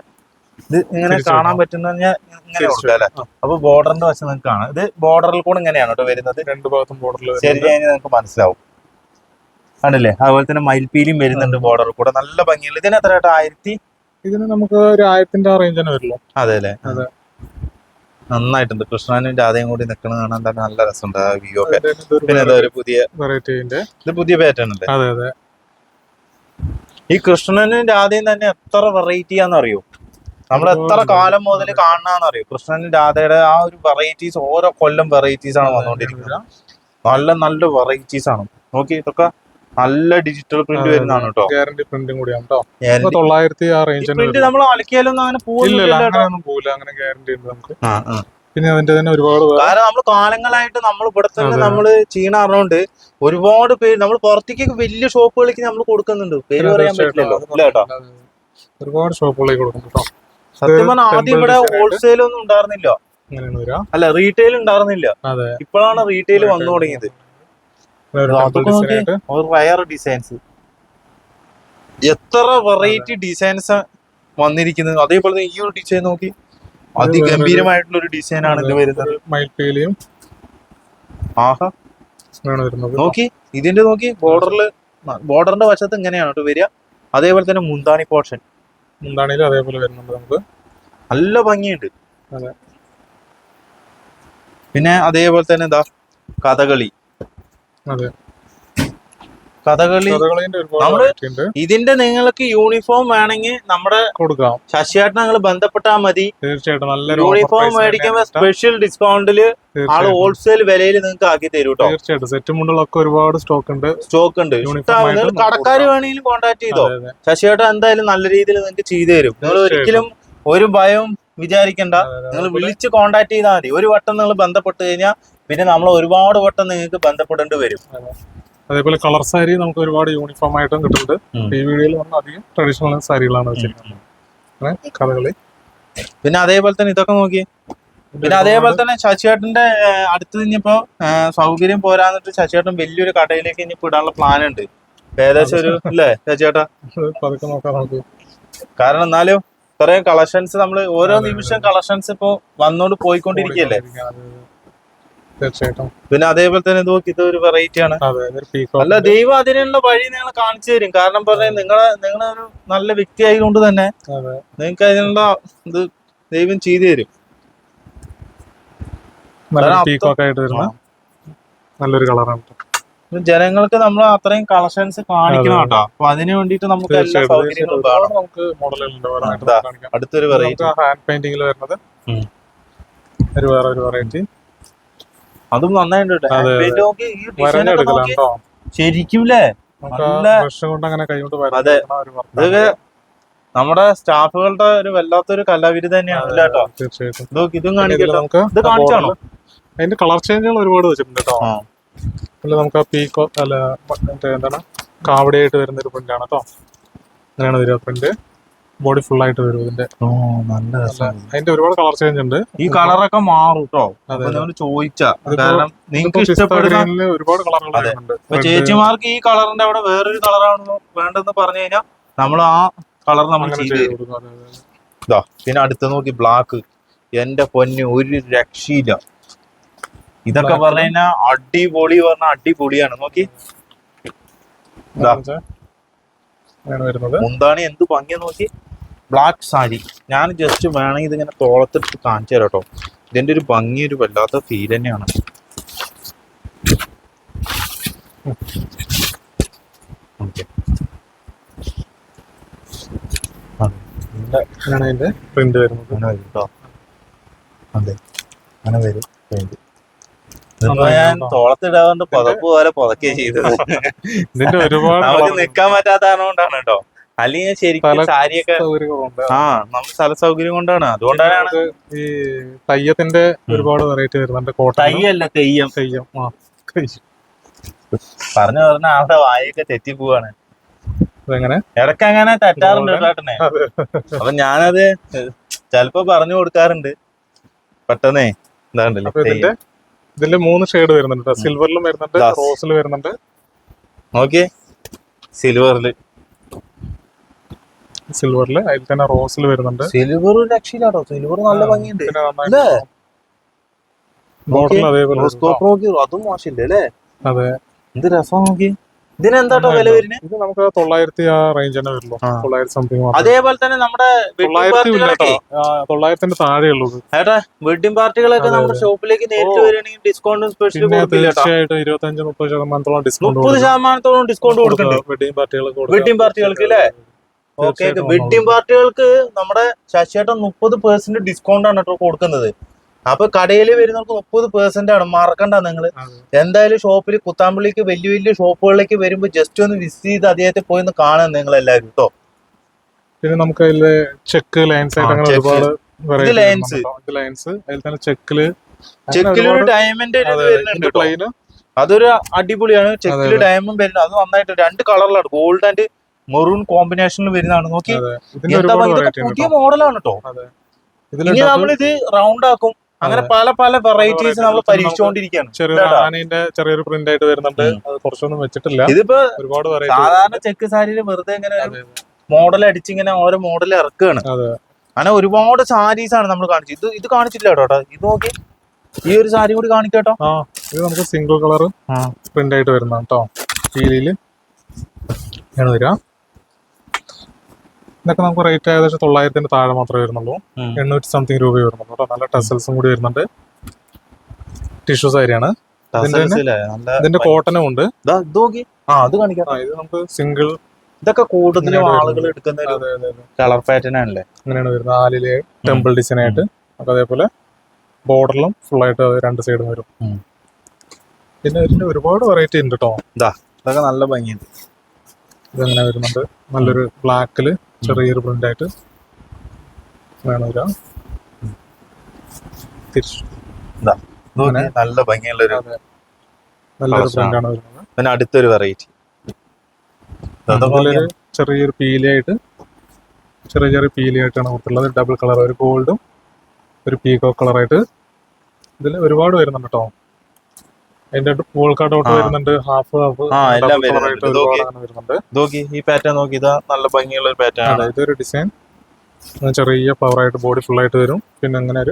ഇത് ഇങ്ങനെ കാണാൻ. പറ്റുന്ന ഇങ്ങനെ. അപ്പൊ ബോർഡറിന്റെ വശം നിങ്ങൾക്ക് കാണാം. ഇത് ബോർഡറിൽ കൂടെ ഇങ്ങനെയാണ് കേട്ടോ വരുന്നത്. രണ്ട് ഭാഗത്തും ബോർഡറിൽ ശരി നിങ്ങൾക്ക് മനസ്സിലാവും. കണ്ടില്ലേ? അതുപോലെ തന്നെ മയിൽപ്പീലിയും വരുന്നുണ്ട് ബോർഡറിൽ കൂടെ. നല്ല ഭംഗിയുള്ള. ഇതിന് എത്ര ആയിരത്തി ഇതിന് നമുക്ക് ഒരു ആയിരത്തിന്റെ റേഞ്ച് തന്നെ വരുള്ളൂ അതെ അല്ലേ? അതെ. നന്നായിട്ടുണ്ട്. കൃഷ്ണനും രാധയും കൂടി നിൽക്കുന്നത് കാണാൻ തന്നെ നല്ല രസമുണ്ട് ആ വ്യൂ ഒക്കെ. പിന്നെ ഇതാ ഒരു പുതിയ ഇത് പുതിയ പാറ്റേൺ അല്ലേ? അതെ അതെ. ഈ കൃഷ്ണനും രാധയും തന്നെ എത്ര വെറൈറ്റി ആണെന്ന് അറിയോ നമ്മൾ എത്ര കാലം മുതൽ കാണാന്നറിയോ കൃഷ്ണനും രാധയുടെ ആ ഒരു വെറൈറ്റീസ് ഓരോ കൊല്ലം വെറൈറ്റീസ് ആണ് വന്നുകൊണ്ടിരിക്കുന്നത് നല്ല നല്ല വെറൈറ്റീസ് ആണ്. നോക്കി ഇതൊക്കെ നല്ല ഡിജിറ്റൽ പ്രിന്റ് വരുന്നതാണ് കേട്ടോ ഗ്യാരണ്ടി പ്രിന്റും കൂടിയാണ് കേട്ടോ തൊള്ളായിരത്തി ആ റേഞ്ച് പ്രിന്റ്. നമ്മൾ അലക്കിയാലൊന്നും അങ്ങനെ പോകില്ല അങ്ങനെയൊന്നും അങ്ങനെ ഗ്യാരണ്ടി ഉണ്ട് നമുക്ക്. പിന്നെ അതിന്റെ തന്നെ ഒരുപാട് കാരണം നമ്മൾ കാലങ്ങളായിട്ട് നമ്മൾ ഇവിടെ തന്നെ. നമ്മൾ ചെയ്യണറിഞ്ഞോണ്ട് ഒരുപാട് പേര് നമ്മൾ പുറത്തേക്ക് വലിയ ഷോപ്പുകളിലേക്ക് നമ്മൾ കൊടുക്കുന്നുണ്ട്. പേര് പറയാൻ പറ്റില്ലല്ലോ കേട്ടോ. ഒരുപാട് ഷോപ്പുകളിലേക്ക് കൊടുക്കും കേട്ടോ സത്യം പറഞ്ഞാൽ ആദ്യം ഇവിടെ ഹോൾസെയിൽ ഒന്നും ഉണ്ടായിരുന്നില്ല. അല്ല റീറ്റെയിൽ ഉണ്ടായിരുന്നില്ല. അതെ. ഇപ്പോഴാണ് റീറ്റെയിൽ വന്നു തുടങ്ങിയത്. റയർ ഡിസൈൻസ് എത്ര വെറൈറ്റി ഡിസൈൻസ് വന്നിരിക്കുന്നത്? അതേപോലെ തന്നെ ഈ ഒരു ഡിസൈൻ നോക്കി. അതിഗംഭീരമായിട്ടുള്ള ഒരു ഡിസൈൻ ആണ് ഇത് വരുന്നത്. മയിൽപ്പീലിയും ആഹാ. നോക്കി. ഇതിന്റെ നോക്കി ബോർഡറിൽ ബോർഡറിന്റെ വശത്ത് ഇങ്ങനെയാണ് കേട്ടോ വരിക. അതേപോലെ തന്നെ മുന്താണി പോർഷൻ മുന്താണിയിലും അതേപോലെ വരുന്നുണ്ട് നമുക്ക്. നല്ല ഭംഗിയുണ്ട്. പിന്നെ അതേപോലെ തന്നെ എന്താ കഥകളി. അതെ. കഥകളി ഇതിന്റെ നിങ്ങൾക്ക് യൂണിഫോം വേണമെങ്കിൽ നമ്മുടെ കൊടുക്കാം. ശശിയായിട്ട് നിങ്ങൾ ബന്ധപ്പെട്ടാൽ മതി. തീർച്ചയായിട്ടും നല്ല യൂണിഫോം മേടിക്കുമ്പോ മേടിക്കുമ്പോൾ സ്പെഷ്യൽ ഡിസ്കൗണ്ടിൽ ആൾ ഹോൾസെയിൽ വിലയിൽ നിങ്ങൾക്ക് ആക്കി തരും കേട്ടോ. തീർച്ചയായിട്ടും. സെറ്റ് മുണ്ടുകളൊക്കെ ഒരുപാട് സ്റ്റോക്ക് ഉണ്ട്. സ്റ്റോക്ക് ഉണ്ട്. നിങ്ങൾ കടക്കാർ. വേണമെങ്കിലും കോൺടാക്ട് ചെയ്തോ. ശശിയായിട്ട്. എന്തായാലും നല്ല രീതിയിൽ നിങ്ങൾക്ക് ചെയ്തു തരും. നിങ്ങൾ. ഒരിക്കലും ഒരു ഭയവും വിചാരിക്കണ്ട. നിങ്ങൾ വിളിച്ച് കോൺടാക്ട് ചെയ്താൽ മതി. ഒരു വട്ടം നിങ്ങൾ ബന്ധപ്പെട്ട് കഴിഞ്ഞാൽ പിന്നെ നമ്മൾ ഒരുപാട് വട്ടം നിങ്ങൾക്ക് ബന്ധപ്പെടേണ്ടി വരും. അതേപോലെ കളർ സാരി നമുക്ക് ഒരുപാട് യൂണിഫോം ആയിട്ടും കിട്ടുന്നുണ്ട്. ഈ വീഡിയോയിൽ വന്ന അധികം ട്രഡീഷണൽ സാരികളാണ് വെച്ചിരിക്കുന്നത്. കഥകളി പിന്നെ അതേപോലെ തന്നെ ഇതൊക്കെ നോക്കി പിന്നെ അതേപോലെ തന്നെ ശശിയേട്ടന്റെ അടുത്ത് ഇനിയിപ്പോ സൗകര്യം പോരാന്നിട്ട് ശശിയേട്ടൻ വലിയൊരു കടയിലേക്ക് ഇനി ഇടാനുള്ള പ്ലാൻ ഉണ്ട്. ഏകദേശം ഒരു അല്ലേ ശശിയേട്ടാ പതുക്കെ നോക്കാൻ നമുക്ക്. കാരണം എന്നാലും ഇത്രയും കളക്ഷൻസ് നമ്മൾ ഓരോ നിമിഷം കളക്ഷൻസ് ഇപ്പോ വന്നോണ്ട് പോയിക്കൊണ്ടിരിക്കുകയല്ലേ അതെ. തീർച്ചയായിട്ടും. പിന്നെ അതേപോലെ തന്നെ നോക്കി ഇത് ഒരു വെറൈറ്റി ആണ് അല്ല ദൈവം അതിനുള്ള വഴി നിങ്ങൾ കാണിച്ചു തരും. കാരണം പറഞ്ഞാൽ നിങ്ങളെ നിങ്ങളൊരു നല്ല വ്യക്തി ആയതുകൊണ്ട് തന്നെ നിങ്ങൾക്ക് അതിനുള്ള ഇത് ദൈവം ചെയ്തു തരും. നല്ലൊരു കളറാണ് ജനങ്ങൾക്ക് നമ്മൾ അത്രയും കളക്ഷൻസ് കാണിക്കണം കേട്ടോ. അപ്പൊ അതിനു വേണ്ടിട്ട് നമുക്ക് എല്ലാ സൗകര്യങ്ങളും മോഡലുകളുണ്ട് അടുത്തൊരു വെറൈറ്റി ഹാൻഡ് പെയിന്റിംഗിൽ വരുന്നത് ഒരു വേറെ ഒരു വെറൈറ്റി അതും നന്നായിട്ടുണ്ട്. ശരിക്കും അതെ. ഇതൊക്കെ നമ്മുടെ സ്റ്റാഫുകളുടെ ഒരു വല്ലാത്തൊരു കലാവിരുദ്ധ തന്നെയാണ് കേട്ടോ തീർച്ചയായിട്ടും. ഇത് കാണിക്കട്ടോ. ഇത് കാണിച്ചാണോ? അതിന്റെ കളർ ചേഞ്ചുകൾ ഒരുപാട് വെച്ചിട്ടുണ്ട് കേട്ടോ അല്ല നമുക്ക് ആ പീക്കോ അല്ല എന്താണ്? കാവടിയായിട്ട് വരുന്ന ഒരു പ്രിന്റ് ആണ് കേട്ടോ അങ്ങനെയാണ് വരിക പ്രിന്റ് ബോഡി ഫുൾ ആയിട്ട് വരും ഇതിന്റെ. നല്ല അതിന്റെ ഒരുപാട് കളർ ചേഞ്ച് ഉണ്ട്. ഈ കളറൊക്കെ മാറും കേട്ടോ ചോദിച്ചാൽ ചോദിച്ചാ. കാരണം നിങ്ങൾക്ക് ഇഷ്ടപ്പെടുന്ന ഒരുപാട്. വരുന്നുണ്ട് ചേച്ചിമാർക്ക് ഈ കളറിന്റെ അവിടെ വേറൊരു കളറാണ് വേണ്ടെന്ന് പറഞ്ഞു കഴിഞ്ഞാൽ നമ്മൾ ആ കളർ നമ്മൾ ചെയ്ത്. ഇതാ പിന്നെ അടുത്ത് നോക്കി ബ്ലാക്ക് എന്റെ പൊന്ന് ഒരു രക്ഷയില്ല. ഇതൊക്കെ പറഞ്ഞു കഴിഞ്ഞാൽ അടിപൊളി പറഞ്ഞ അടിപൊളിയാണ്. നോക്കി. മുന്താണി എന്ത് ഭംഗിയാ നോക്കി. ബ്ലാക്ക് സാരി. ഞാൻ ജസ്റ്റ് വേണമെങ്കിൽ ഇതിങ്ങനെ തോളത്തിട്ട് കാണിച്ചു തരാം കേട്ടോ. ഇതിന്റെ ഒരു ഭംഗി ഒരു വല്ലാത്ത ഫീൽ തന്നെയാണ്. അതെ. വരും ഞാൻ തോളത്തിടാണ്ട് പുതപ്പ് പോലെ പുതക്കേ ചെയ്തത്. ഇതിന്റെ ഒരുപാട് നിക്കാൻ പറ്റാത്ത കാരണം കൊണ്ടാണ് കേട്ടോ അല്ലെങ്കിൽ ശരിക്കും സാരിയൊക്കെ ആ നമ്മൾ സ്ഥല സൗകര്യം കൊണ്ടാണ്. അതുകൊണ്ടാണ് ഈ തയ്യത്തിന്റെ ഒരുപാട് വെറൈറ്റി വരുന്നുണ്ട്. കോട്ട തയ്യല്ല തെയ്യം. തെയ്യം. ആ. പറഞ്ഞു പറഞ്ഞ ആളുടെ വായൊക്കെ തെറ്റി പോവാണ്. ഇടയ്ക്ക് അങ്ങനെ തെറ്റാറുണ്ട്. കേട്ടനെ അപ്പൊ ഞാനത് ചെലപ്പോ പറഞ്ഞു കൊടുക്കാറുണ്ട്. പെട്ടെന്നേ. ഇതിന്റെ ഇതിന്റെ മൂന്ന് ഷെയ്ഡ് വരുന്നുണ്ട് സിൽവറിലും വരുന്നുണ്ട്. റോസിൽ വരുന്നുണ്ട്. നോക്കിയേ. സിൽവറിൽ സിൽവറിൽ അതിൽ തന്നെ റോസിൽ വരുന്നുണ്ട്. സിൽവർ രക്ഷയില്ലാട്ടോ. സിൽവർ നല്ല ഭംഗിയുണ്ട്. ബോർഡറിൽ അതേപോലെ നോക്കി അതും മോശമില്ല അല്ലേ? അതെ. എന്ത് രസം നോക്കി. ഇതിനെന്താട്ടോ വില വരുന്നത് ഇത് നമുക്ക് തൊള്ളായിരത്തി ആ റേഞ്ച് തന്നെ വരുള്ളൂ. ആ. തൊള്ളായിരത്തി സംതിങ് അതേപോലെ തന്നെ നമ്മുടെ തൊള്ളായിരത്തി തൊള്ളായിരത്തിന്റെ താഴെ ഉള്ളൂ. ഏട്ടാ വെഡിങ് പാർട്ടികളൊക്കെ നമ്മുടെ ഷോപ്പിലേക്ക് നേരിട്ട്. വരികയാണെങ്കിൽ ഡിസ്കൗണ്ടും തീർച്ചയായിട്ടും ഇരുപത്തഞ്ച് മുപ്പത് ശതമാനത്തോളം ഡിസ്കൗണ്ട് മുപ്പത് ശതമാനത്തോളം ഡിസ്കൗണ്ട് കൊടുക്കുന്നുണ്ട് വെഡിങ് പാർട്ടികൾക്ക് വെഡിങ് പാർട്ടികൾക്ക് അല്ലേ? ഓക്കെ വെഡ്ഡിംഗ് പാർട്ടികൾക്ക് നമ്മുടെ ശശിയേട്ടൻ മുപ്പത് പെർസെന്റ് ഡിസ്കൗണ്ട് ആണ് കേട്ടോ കൊടുക്കുന്നത്. അപ്പൊ കടയിൽ വരുന്നവർക്ക് മുപ്പത് പെർസെന്റ് ആണ്. മറക്കണ്ട നിങ്ങൾ എന്തായാലും ഷോപ്പിൽ കുത്താമ്പള്ളിക്ക് വലിയ വലിയ ഷോപ്പുകളിലേക്ക് വരുമ്പോൾ ജസ്റ്റ് ഒന്ന് വിസിറ്റ് ചെയ്ത് അദ്ദേഹത്തെ പോയി ഒന്ന് കാണാൻ നിങ്ങൾ എല്ലാവരും കേട്ടോ പിന്നെ നമുക്ക് അതിൽ ചെക്ക് ലൈൻസ് ആയിട്ട് അങ്ങനെ. ഒരുപാട്. ഇത് ലൈൻസ് അതിൽ തന്നെ ചെക്കിൽ ചെക്കിൽ ഡയമണ്ട് പ്ലെയിന് അതൊരു അടിപൊളിയാണ്. ചെക്കിൽ ഡയമണ്ട് വരുന്നത്. അത് നന്നായിട്ട് രണ്ട് കളറിലാണ് ഗോൾഡ് ആൻഡ് മെറൂൺ കോമ്പിനേഷനിൽ വരുന്നതാണ്. നോക്കി പുതിയ മോഡലാണ് കേട്ടോ ഇനി നമ്മൾ നമ്മളിത് റൗണ്ട് ആക്കും. അങ്ങനെ പല പല വെറൈറ്റീസ് നമ്മൾ. പരീക്ഷിച്ചുകൊണ്ടിരിക്കുകയാണ് ചെറിയ ചെറിയൊരു പ്രിന്റ് ആയിട്ട് വരുന്നുണ്ട്. കുറച്ചൊന്നും വെച്ചിട്ടില്ല. ഇതിപ്പോ ഒരുപാട് സാധാരണ ചെക്ക് സാരിയിൽ വെറുതെ ഇങ്ങനെ മോഡൽ അടിച്ചിങ്ങനെ ഓരോ മോഡൽ ഇറക്കുകയാണ് അങ്ങനെ ഒരുപാട് സാരീസ് ആണ് നമ്മൾ കാണിച്ചത് ഇത് ഇത് കാണിച്ചില്ല കേട്ടോ ഇത് നോക്കി. ഈ ഒരു സാരി കൂടി കാണിക്കട്ടോ ആ ഇത് നമുക്ക് സിംഗിൾ കളർ പ്രിന്റ് ആയിട്ട് വരുന്നതാണ് കേട്ടോ ഫീലിൽ ആണ് ഇതൊക്കെ നമുക്ക് റേറ്റ് ഏകദേശം തൊള്ളായിരത്തിന്റെ താഴെ മാത്രമേ വരുന്നുള്ളൂ. എണ്ണൂറ്റി സംതിങ് രൂപ വരുന്നുള്ളൂ കേട്ടോ. നല്ല ടെസൽസും കൂടി വരുന്നുണ്ട്. ടിഷ്യൂസ് സാരിയാണ് ഇതിന്റെ കോട്ടനും ഉണ്ട്. ആ അത് കാണിക്കാം. ഇത് നമുക്ക് സിംഗിൾ ഇതൊക്കെ കൂടുതലും ആളുകൾ എടുക്കുന്ന കളർ പാറ്റേൺ ആണല്ലേ? അങ്ങനെയാണ് വരുന്നത്. ആലിലെ ടെമ്പിൾ ഡിസൈൻ ആയിട്ട്. നമുക്ക് അതേപോലെ ബോർഡറിലും ഫുൾ ആയിട്ട് രണ്ട് സൈഡും വരും. പിന്നെ ഇതിന്റെ ഒരുപാട് വെറൈറ്റി ഉണ്ട് കേട്ടോ ഇതൊക്കെ നല്ല ഭംഗിയുണ്ട്. ഇതങ്ങനെ വരുന്നുണ്ട്. നല്ലൊരു ബ്ലാക്കിൽ ചെറിയൊരു പ്രിന്റ് ആയിട്ട് വേണം തിരിച്ചു നല്ല ഭംഗിയുള്ള ഒരു നല്ലൊരു പ്രിന്റ് ആണ്. വരുന്നത്. പിന്നെ അടുത്തൊരു വെറൈറ്റി ചെറിയൊരു പീലിയായിട്ട് ചെറിയ ചെറിയ പീലിയായിട്ടാണ് കൊടുത്തുള്ളത് ഡബിൾ കളർ ഒരു ഗോൾഡും ഒരു പീകോ കളറായിട്ട് ഇതിൽ ഒരുപാട് വരുന്നുണ്ട് കേട്ടോ അതിന്റെ വോൾക്കാട്ട് ഔട്ട് വരുന്നുണ്ട്. ഹാഫ് ഹാഫ് എല്ലാം നോക്കി. ഈ പാറ്റേൺ നോക്കി ഇതാ നല്ല ഭംഗിയുള്ള ഒരു പാറ്റേൺ ആണ്. ഇതൊരു ഡിസൈൻ ചെറിയ പവർ ആയിട്ട് ബോഡി ഫുൾ ആയിട്ട് വരും. പിന്നെ അങ്ങനെ ഒരു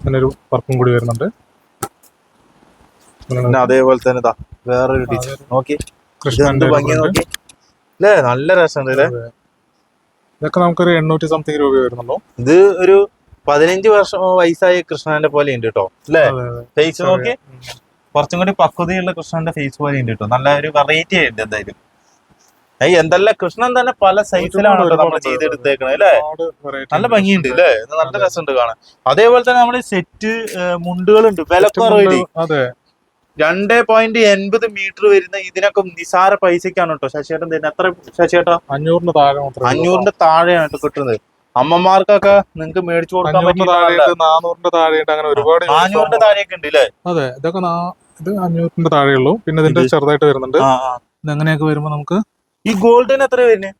അങ്ങനെ ഒരു വർക്കും കൂടി വരുന്നുണ്ട്. പിന്നെ അതേപോലെ തന്നെ ഇതാ വേറൊരു ഡിസൈൻ നോക്കി. കൃഷ്ണന്റെ ഭംഗി നോക്കി. അല്ലേ നല്ല രസമുണ്ട് അല്ലേ? ഇതൊക്കെ നമുക്കൊരു എണ്ണൂറ്റി സംതിങ് രൂപ വരുന്നുള്ളൂ. ഇത് ഒരു പതിനഞ്ച് വർഷം വയസ്സായ കൃഷ്ണന്റെ പോലെ ഉണ്ട് കേട്ടോ അല്ലേ? ചെറിയ- നോക്കി. കുറച്ചും കൂടി പക്വതയുള്ള കൃഷ്ണന്റെ ഫേസ് പോലെ ഉണ്ട് കേട്ടോ. നല്ല ഒരു വെറൈറ്റി ആയിട്ട് എന്തായാലും. ഏയ് എന്തല്ല? കൃഷ്ണൻ തന്നെ പല സൈസിലാണല്ലോ നമ്മൾ ചെയ്തെടുത്തേക്കണത് അല്ലേ? നല്ല ഭംഗിയുണ്ട് അല്ലേ? നല്ല. രസമുണ്ട് കാണാൻ. അതേപോലെ തന്നെ നമ്മുടെ സെറ്റ് മുണ്ടുകളുണ്ട് വില കുറവില്ലേ അതെ. രണ്ടേ പോയിന്റ് എൺപത് മീറ്റർ വരുന്ന ഇതിനൊക്കെ നിസാര പൈസക്കാണ് കേട്ടോ ശശിയേട്ടൻ തരുന്നത്. എത്ര ശശിയേട്ടാ? അഞ്ഞൂറിന് താഴെ അഞ്ഞൂറിന്റെ താഴെയാണ് കേട്ടോ കിട്ടുന്നത്. അമ്മമാർക്കൊക്കെ നിങ്ങൾക്ക് മേടിച്ചു കൊടുക്കാൻ പറ്റുന്ന നാനൂറിന്റെ താഴെയുണ്ട് അങ്ങനെ ഒരുപാട് നാനൂറിന്റെ താഴെയൊക്കെ ഉണ്ട് അല്ലേ? അതെ ഇതൊക്കെ ഇത് അഞ്ഞൂറിന്റെ താഴെയുള്ളൂ. പിന്നെ ഇതിന്റെ ചെറുതായിട്ട് വരുന്നുണ്ട്. ഇത് അങ്ങനെയൊക്കെ വരുമ്പോ നമുക്ക് ഈ ഗോൾഡിന് എത്ര വരുന്നത്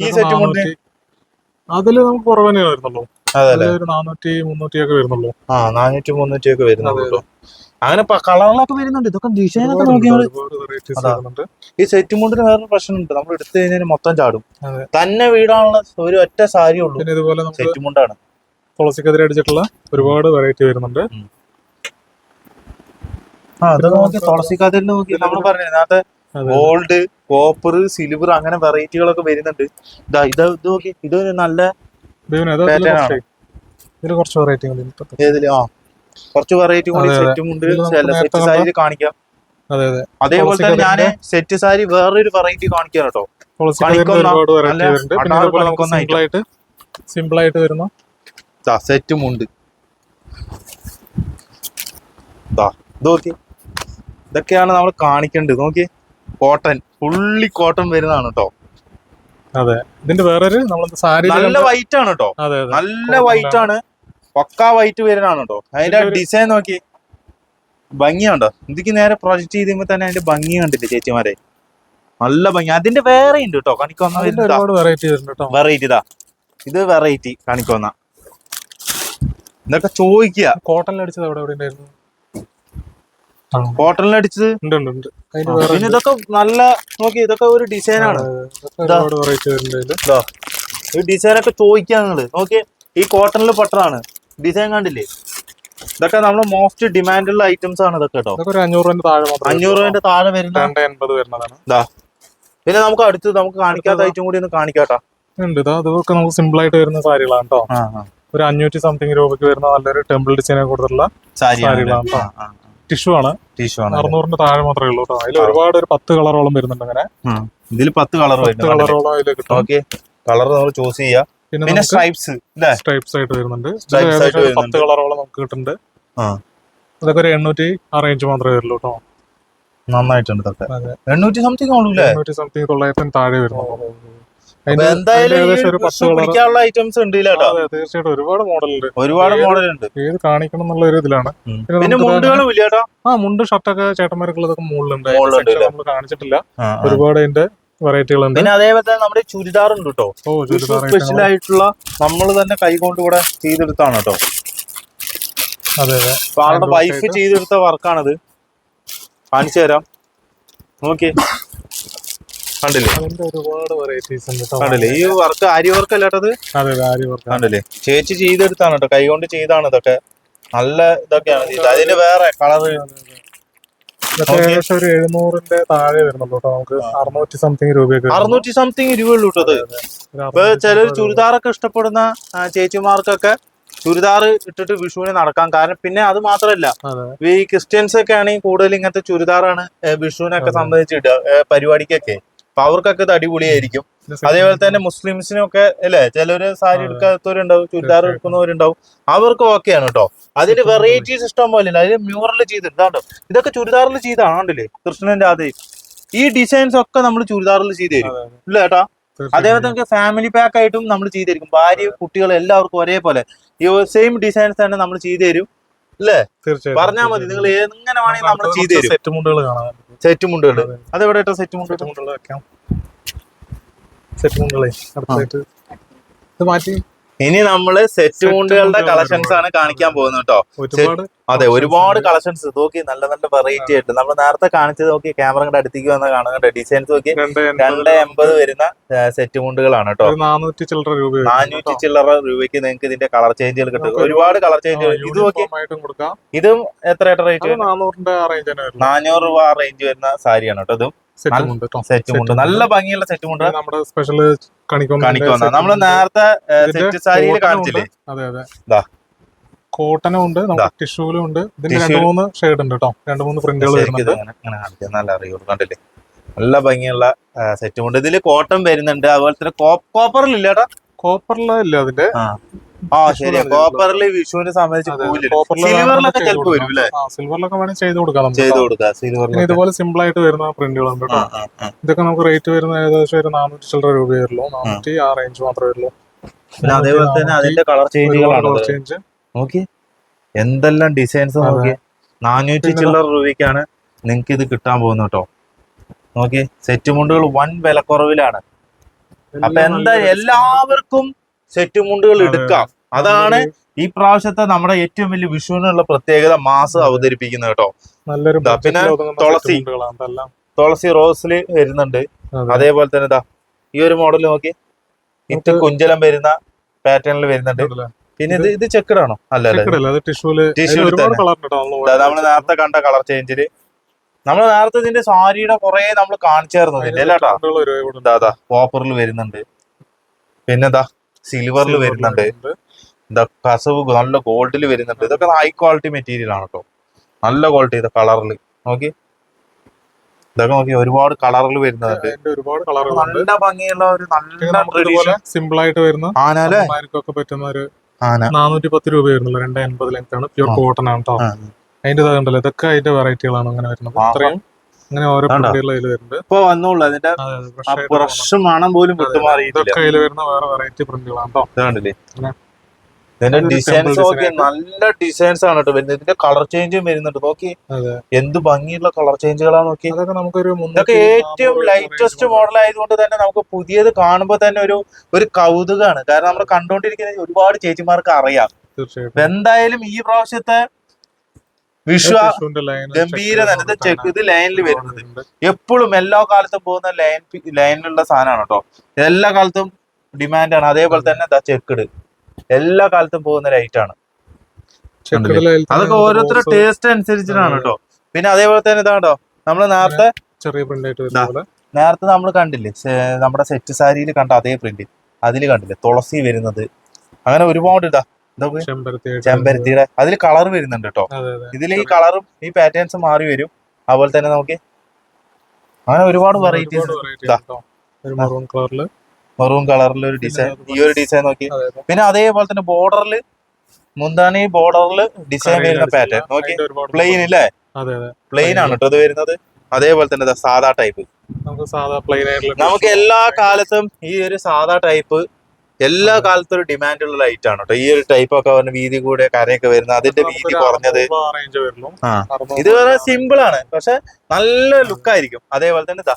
ഈ സെറ്റ് അതിൽ നമുക്ക് കുറവ് തന്നെ വരുന്നുള്ളൂ. അതല്ലേ അതിൽ ഒരു നാനൂറ്റി മുന്നൂറ്റി ഒക്കെ വരുന്നുള്ളൂ. ആ നാനൂറ്റി മുന്നൂറ്റി ഒക്കെ വരുന്നുള്ളൂ അങ്ങനെ കളറിലൊക്കെ വരുന്നുണ്ട്. ഇതൊക്കെ ഡിസൈൻ ഒക്കെ നോക്കിയാൽ ഈ സെറ്റ് മുണ്ടിന് വേറൊരു പ്രശ്നമുണ്ട്. നമ്മൾ എടുത്തു കഴിഞ്ഞാൽ മൊത്തം ചാടും. തന്നെ വീടാനുള്ള ഒരു ഒറ്റ സാരി ഉള്ളൂ. പിന്നെ ഇതുപോലെ സെറ്റ് മുണ്ടാണ് തുളസിക്കെതിരെ അടിച്ചിട്ടുള്ള ഒരുപാട് വെറൈറ്റി വരുന്നുണ്ട്. അത് നോക്കി നമ്മൾ പറഞ്ഞു നേരത്തെ ഗോൾഡ് കോപ്പർ സിൽവർ അങ്ങനെ വെറൈറ്റികളൊക്കെ വരുന്നുണ്ട്. ഇതാ ഇത് ഇത് നോക്കി ഇത് ഒരു നല്ല കുറച്ച് ഏതിൽ? ആ കുറച്ച് വെറൈറ്റി കൂടി സെറ്റും ഉണ്ട്. സെറ്റ് സാരി കാണിക്കാം. അതെ അതെ. അതേപോലെ തന്നെ ഞാൻ സെറ്റ് സാരി വേറൊരു വെറൈറ്റി കാണിക്കാം കേട്ടോ സിമ്പിൾ ആയിട്ട് വരുന്ന സെറ്റും ഉണ്ട്. ഇത് നോക്കി. ഇതൊക്കെയാണ് നമ്മൾ കാണിക്കേണ്ടത്. നോക്കി കോട്ടൺ ഫുള്ളി കോട്ടൺ വരുന്നതാണ് കേട്ടോ അതെ. ഇതിന്റെ വേറൊരു സാരി നല്ല വൈറ്റ് ആണ് കേട്ടോ നല്ല വൈറ്റ് ആണ്. പക്കാ വൈറ്റ് വരുന്നതാണ് കേട്ടോ അതിന്റെ ഡിസൈൻ നോക്കി. ഭംഗിയുണ്ടോ? ഇതിക്ക് നേരെ പ്രൊജക്ട് ചെയ്യുമ്പോൾ തന്നെ അതിന്റെ ഭംഗി കണ്ടില്ലേ ചേച്ചിമാരെ? നല്ല ഭംഗി. അതിന്റെ വേറെ ഉണ്ട് കേട്ടോ കാണിക്കൊന്ന വെറൈറ്റി ഇതാ. ഇത് വെറൈറ്റി കാണിക്കൊന്ന ഇതൊക്കെ ചോദിക്കുക. കോട്ടണിൽ അടിച്ചത് എവിടെ എവിടെ ഉണ്ടായിരുന്നു ആ, കോട്ടണിൽ അടിച്ചത് ഉണ്ട് ഉണ്ട് ഉണ്ട് അതിന്റെ ആ, വേറെ പിന്നെ ഇതൊക്കെ നല്ല നോക്കി ഇതൊക്കെ ഒരു ഡിസൈൻ ആണ്. ഒരു ഈ ഡിസൈൻ ഒക്കെ ചോദിക്കുക നിങ്ങൾ. നോക്കി ഈ കോട്ടണിൽ പെട്ടതാണ്. ഡിസൈൻ കണ്ടില്ലേ? ഇതൊക്കെ നമ്മൾ മോസ്റ്റ് ഡിമാൻഡുള്ള ഐറ്റംസ് ആണ് ഇതൊക്കെ കേട്ടോ അഞ്ഞൂറ് രൂപന്റെ താഴെ വരുന്ന പിന്നെ നമുക്ക് അടുത്ത് നമുക്ക് കാണിക്കാത്ത ഐറ്റം കൂടി ഒന്ന് കാണിക്കാട്ടാ. ഉണ്ട് അതൊക്കെ നമുക്ക് സിമ്പിൾ ആയിട്ട് വരുന്ന സാരികളാണ് കേട്ടോ ഒരു അഞ്ഞൂറ്റി സംതിങ് രൂപയ്ക്ക് വരുന്ന നല്ലൊരു ടെമ്പിൾ ഡിസൈനെ കൊടുത്തിട്ടുള്ള സാരികളാണ് കേട്ടോ ടിഷ്യൂ ആണ്. ടിഷ്യൂ ആണ് അറുന്നൂറിന്റെ താഴെ മാത്രമേ ഉള്ളൂ കേട്ടോ. അതിൽ ഒരുപാട് ഒരു പത്ത് കളറോളം വരുന്നുണ്ട് അങ്ങനെ. ഇതിൽ പത്ത് കളർ പത്ത് കളറോളം അതിൽ കിട്ടും. ഓക്കെ. കളർ നമ്മൾ ചൂസ് ചെയ്യാം. പിന്നെ സ്ട്രൈപ്സ് സ്ട്രൈപ്സ് ആയിട്ട് വരുന്നുണ്ട്. പത്ത് കളറോളം നമുക്ക് കിട്ടുന്നുണ്ട്. ആ. ഇതൊക്കെ ഒരു എണ്ണൂറ്റി ആ റേഞ്ച് മാത്രമേ വരുള്ളൂ കേട്ടോ. നന്നായിട്ടുണ്ട്. എണ്ണൂറ്റി സംതിങ് ഉള്ളൂ എണ്ണൂറ്റി സംതിങ് തൊള്ളായിരത്തിന് താഴെ വരുന്നു അപ്പൊ അതിന്റെ എന്തായാലും പിടിക്കാനുള്ള ഐറ്റംസ് ഉണ്ട് തീർച്ചയായിട്ടും ഒരുപാട് മോഡലുണ്ട്. ഒരുപാട് മോഡലുണ്ട്. ഏത് കാണിക്കണം എന്നുള്ള ഒരു ഇതിലാണ്. പിന്നെ മുണ്ടുകളും ഇല്ല ആ മുണ്ട് ഷർട്ടൊക്കെ ചേട്ടന്മാർക്കുള്ളതൊക്കെ മുകളിലുണ്ട്? നമ്മൾ കാണിച്ചിട്ടില്ല. ഒരുപാട് അതിന്റെ വെറൈറ്റികളുണ്ട് പിന്നെ അതേപോലെ തന്നെ നമ്മുടെ ചുരിദാർ ഉണ്ട് കേട്ടോ സ്പെഷ്യൽ ആയിട്ടുള്ള നമ്മൾ തന്നെ കൈകൊണ്ട് കൂടെ ചെയ്തെടുത്താണ് കേട്ടോ. അതെ അതെ. ആളുടെ വൈഫ്. ചെയ്തെടുത്ത വർക്കാണത് കാണിച്ചു തരാം. നോക്കി കണ്ടില്ലേ? ഒരുപാട് വെറൈറ്റീസ് ഉണ്ട് കണ്ടില്ലേ? ഈ വർക്ക് ആര്യ വർക്ക് അല്ലാട്ടത് അതെ ആര്യ വർക്ക് കണ്ടില്ലേ? ചേച്ചി ചെയ്തെടുത്താണ് കൈ കൊണ്ട് ചെയ്താണ് ഇതൊക്കെ. നല്ല ഇതൊക്കെയാണ് അതിന് വേറെ കളറ് ഏകദേശം ഒരു എഴുന്നൂറിന്റെ താഴെ വരുന്നുള്ളൂ നമുക്ക് അറുന്നൂറ്റി സംതിങ് രൂപയൊക്കെ. അറുന്നൂറ്റി സംതിങ് രൂപയുള്ളൂ കേട്ടോ ഇപ്പൊ ചില ചിലർ ചുരിദാറൊക്കെ ഇഷ്ടപ്പെടുന്ന ചേച്ചിമാർക്കൊക്കെ ചുരിദാർ ഇട്ടിട്ട് വിഷുവിന് നടക്കാം. കാരണം പിന്നെ അത് മാത്രമല്ല ഈ ക്രിസ്ത്യൻസ് ഒക്കെ ആണെങ്കിൽ കൂടുതൽ ഇങ്ങനത്തെ ചുരിദാറാണ് വിഷുവിനൊക്കെ സംബന്ധിച്ചിട്ട് സംബന്ധിച്ച് ഇടുക പരിപാടിക്കൊക്കെ. അപ്പൊ അവർക്കൊക്കെ ഇത് അടിപൊളിയായിരിക്കും. അതേപോലെ തന്നെ മുസ്ലിംസിനൊക്കെ അല്ലേ ചിലര് സാരി. എടുക്കാത്തവരുണ്ടാവും ചുരിദാർ. എടുക്കുന്നവരുണ്ടാവും. അവർക്ക് ഓക്കെയാണ് കേട്ടോ അതിന്റെ വെറൈറ്റീസ് ഇഷ്ടം പോലെ അതിന് മ്യൂറൽ ചെയ്തിട്ടുണ്ടോ ഇതൊക്കെ ചുരിദാറിൽ ചെയ്താണ് കണ്ടില്ലേ കൃഷ്ണൻ അതേ ഈ ഡിസൈൻസ് ഒക്കെ നമ്മൾ ചുരിദാറിൽ ചെയ്ത് തരും. ഇല്ല ഏട്ടാ? അതേപോലെ തന്നെ ഫാമിലി പാക്ക് ആയിട്ടും നമ്മൾ ചെയ്തിരിക്കും ഭാര്യ കുട്ടികൾ എല്ലാവർക്കും ഒരേപോലെ. ഈ സെയിം ഡിസൈൻസ് തന്നെ നമ്മൾ ചെയ്തു തരും. അല്ലേ തീർച്ചയായും പറഞ്ഞാൽ മതി. നിങ്ങൾ എങ്ങനെ വേണമെങ്കിൽ നമ്മൾ ചെയ്ത് തരും. സെറ്റ് മുണ്ടുകൾ കാണാം സെറ്റ് മുണ്ടുകൾ അത്. അതെവിടെ ഇട്ട സെറ്റ് മുണ്ട് മുണ്ടുകൾ വെക്കാം. സെറ്റ് മുണ്ടുകളെ അടുത്തായിട്ട് ഇത് മാറ്റി. ഇനി നമ്മൾ സെറ്റ് മൂണ്ടുകളുടെ കളക്ഷൻസ് ആണ് കാണിക്കാൻ പോകുന്നത് കേട്ടോ. അതെ ഒരുപാട് കളക്ഷൻസ് നോക്കി നല്ല നല്ല വെറൈറ്റി ആയിട്ട്. നമ്മൾ നേരത്തെ കാണിച്ചത് നോക്കി ക്യാമറയുടെ അടുത്തേക്ക് വന്ന കാണുന്നുണ്ട് ഡിസൈൻസ് നോക്കി രണ്ട് എൺപത് വരുന്ന സെറ്റ് മുണ്ടുകളാണ് കേട്ടോ. നാനൂറ്റി ചില്ലറ രൂപ വരും നാനൂറ്റി കേട്ടോ. ചില്ലറ രൂപയ്ക്ക് നിങ്ങൾക്ക് ഇതിന്റെ കളർ ചേഞ്ചുകൾ കിട്ടും. ഒരുപാട് കളർ ചേഞ്ചുകൾ ഇത് നോക്കി ഇതും എത്ര റേറ്റ് നാനൂറ് രൂപ റേഞ്ച് വരുന്ന സാരിയാണ് കേട്ടോ ഇതും. സെറ്റ് മുണ്ട് നല്ല ഭംഗിയുള്ള സെറ്റ് മുണ്ട് നമ്മുടെ സ്പെഷ്യൽ കണിക്കൊന്ന നമ്മൾ നേരത്തെ സെറ്റ് സാരിയിൽ കാണിച്ചില്ലേ? അതെ അതെ. കോട്ടനും ഉണ്ട്. ടിഷ്യൂലും ഉണ്ട്. ഇതിന്റെ രണ്ട് മൂന്ന് ഷെയ്ഡ് ഉണ്ട് കേട്ടോ രണ്ട് മൂന്ന് പ്രിന്റുകൾ നല്ല അറിയുള്ളൂ കണ്ടില്ലേ? നല്ല ഭംഗിയുള്ള സെറ്റും ഉണ്ട്. ഇതിൽ കോട്ടൺ വരുന്നുണ്ട്. അതുപോലെ തന്നെ കോപ്പറിലില്ല കോപ്പറിലില്ല കേട്ടോ കോപ്പറിൽ ഇല്ല അതിന്റെ. ആ ശരി കോപ്പറിൽ വിഷുവിനെ സംബന്ധിച്ച് സിൽവറിലൊക്കെ ചിലപ്പോ വരും അല്ലേ സിൽവറിലൊക്കെ വേണമെങ്കിൽ ചെയ്ത് കൊടുക്കാം ചെയ്ത് കൊടുക്കാം സിൽവറിൽ ഇതുപോലെ സിമ്പിൾ ആയിട്ട് വരുന്ന പ്രിന്റുകളുണ്ട് ഇതൊക്കെ നമുക്ക് റേറ്റ് വരുന്ന ഏകദേശം ഒരു നാനൂറ്റി ചില്ലറ രൂപ വരുള്ളൂ നാനൂറ്റി ആ റേഞ്ച് മാത്രമേ ഉള്ളൂ. പിന്നെ അതേപോലെ തന്നെ അതിന്റെ കളർ ചേഞ്ചുകളാണ് ചേഞ്ച് നോക്കി എന്തെല്ലാം ഡിസൈൻസ്. നോക്കി നാനൂറ്റി ചില്ലറ രൂപയ്ക്കാണ് നിങ്ങൾക്ക് ഇത് കിട്ടാൻ പോകുന്നത് കേട്ടോ. നോക്കി സെറ്റ് മുണ്ടുകൾ വൻ വിലക്കുറവിലാണ്. അപ്പൊ എന്താ എല്ലാവർക്കും സെറ്റ് മുണ്ടുകൾ. എടുക്കാം. അതാണ് ഈ പ്രാവശ്യത്തെ നമ്മുടെ ഏറ്റവും വലിയ വിഷുവിനുള്ള പ്രത്യേകത മാസ് അവതരിപ്പിക്കുന്നത് കേട്ടോ. നല്ലൊരു പിന്നെ തുളസി. തുളസി റോസിൽ വരുന്നുണ്ട്. അതെ. അതേപോലെ തന്നെ ഇതാ ഈ ഒരു മോഡൽ നോക്കി. ഇത് കുഞ്ചലം വരുന്ന പാറ്റേണിൽ വരുന്നുണ്ട്. പിന്നെ ഇത് ഇത് ചെക്കഡാണോ അല്ല നമ്മൾ നേരത്തെ കണ്ട കളർ ചേഞ്ചിൽ നമ്മൾ നേരത്തെ ഇതിന്റെ സാരിയുടെ കുറെ നമ്മൾ കാണിച്ചായിരുന്നു ഇതിന്റെ അല്ലേ കേട്ടോ ഇതാ ഇതാ കോപ്പറിൽ വരുന്നുണ്ട്. പിന്നെന്താ സിൽവറിൽ വരുന്നുണ്ട്. എന്താ കസവ് നല്ല ഗോൾഡിൽ വരുന്നുണ്ട്. ഇതൊക്കെ ഹൈ ക്വാളിറ്റി മെറ്റീരിയൽ ആണ് കേട്ടോ നല്ല ക്വാളിറ്റി ഇത് കളറിൽ നോക്കി. ഇതൊക്കെ നോക്കി ഒരുപാട് കളറിൽ വരുന്നുണ്ട്. ഒരുപാട് കളറുകളുണ്ട് നല്ല ഭംഗിയുള്ള ഒരു നല്ല സിമ്പിൾ ആയിട്ട് വരുന്ന അമ്മമാർക്കൊക്കെ പറ്റുന്ന ഒരു നാനൂറ്റി പത്ത് രൂപ വരുന്നുള്ളൂ. രണ്ട് എൺപത് ലെങ്ത് ആണ്. പ്യൂർ കോട്ടൺ ആണ് കേട്ടോ. അതിന്റെ ഇതുണ്ടല്ലോ ഇതൊക്കെ അതിന്റെ വെറൈറ്റികളാണ് അങ്ങനെ വരുന്നത്? ആ. അങ്ങനെ ഓരോ? പ്രിന്റുകൾ അതിൽ വരുന്നുണ്ട്. ഇപ്പൊ വന്നോളൂ അതിന്റെ. ബ്രഷ് മണം പോലും വിട്ടുമാറിയിട്ടില്ല ഇതൊക്കെ അതിൽ വരുന്ന വേറെ വെറൈറ്റി പ്രിന്റുകളാണ് കേട്ടോ കണ്ടില്ലേ? ഇതിന്റെ ഡിസൈൻസ് temple നല്ല ഡിസൈൻസ് ആണ് കേട്ടോ വരുന്നത്. ഇതിന്റെ കളർ ചേഞ്ചും വരുന്നുണ്ട്. നോക്കി എന്ത് ഭംഗിയുള്ള കളർ ചേഞ്ചുകളാണ് നോക്കി. അതൊക്കെ നമുക്കൊരു ഇതൊക്കെ ഏറ്റവും ലൈറ്റസ്റ്റ് മോഡൽ ആയതുകൊണ്ട് തന്നെ നമുക്ക് പുതിയത് കാണുമ്പോൾ തന്നെ ഒരു ഒരു കൗതുകമാണ് കാരണം നമ്മൾ കണ്ടുകൊണ്ടിരിക്കുന്ന ഒരുപാട് ചേച്ചിമാർക്ക് അറിയാം. എന്തായാലും ഈ പ്രാവശ്യത്തെ ഗംഭീര തന്നെ ചെക്ക് ഇത് ലൈനിൽ വരുന്നത്. എപ്പോഴും എല്ലാ കാലത്തും പോകുന്ന ലൈൻ ലൈനിലുള്ള സാധനമാണ് കേട്ടോ. എല്ലാ കാലത്തും ഡിമാൻഡാണ് അതേപോലെ തന്നെ ദാ ചെക്കിട് എല്ലാ കാലത്തും പോകുന്ന ലൈറ്റ് ആണ്. Checked line തന്നെ അതൊക്കെ ഓരോരുത്തരുടെ ടേസ്റ്റ് അനുസരിച്ചിട്ടാണ് കേട്ടോ. പിന്നെ അതേപോലെ തന്നെ ഇതാട്ടോ നമ്മൾ നേരത്തെ ചെറിയ പ്രിന്റ് നേരത്തെ നമ്മൾ കണ്ടില്ലേ? നമ്മുടെ സെറ്റ് സാരിയിൽ കണ്ട അതേ പ്രിന്റ് അതിൽ കണ്ടില്ലേ? തുളസി വരുന്നത്. അങ്ങനെ ഒരുപാട് ഇതാ. ചെമ്പരത്തിയുടെ അതിൽ കളർ വരുന്നുണ്ട് കേട്ടോ. ഇതിൽ ഈ കളറും ഈ പാറ്റേൺസും മാറി വരും. അതുപോലെ തന്നെ നമുക്ക് അങ്ങനെ ഒരുപാട് വെറൈറ്റീസ് മെറൂൺ കളറിൽ ഒരു ഡിസൈൻ ഈ ഒരു ഡിസൈൻ നോക്കി. പിന്നെ അതേപോലെ തന്നെ ബോർഡറിൽ മുന്താനി ബോർഡറിൽ ഡിസൈൻ വരുന്ന പാറ്റേൺ നോക്കി. പ്ലെയിൻ ഇല്ലേ? പ്ലെയിൻ ആണ് കേട്ടോ ഇത് വരുന്നത്. അതേപോലെ തന്നെ സാധാ ടൈപ്പ് നമുക്ക് എല്ലാ കാലത്തും ഈ ഒരു സാധാ ടൈപ്പ് എല്ലാ കാലത്തും ഒരു ഡിമാൻഡ് ഉള്ള ലൈറ്റ് ആണ് കേട്ടോ ഈ ഒരു ടൈപ്പ് ഒക്കെ പറഞ്ഞ വീതി കൂടെ കരയൊക്കെ വരുന്നത് അതിന്റെ വീതി കുറഞ്ഞത് ഇത് വളരെ സിമ്പിൾ ആണ്. പക്ഷെ നല്ല ലുക്ക് ആയിരിക്കും. അതേപോലെ തന്നെ ഇതാ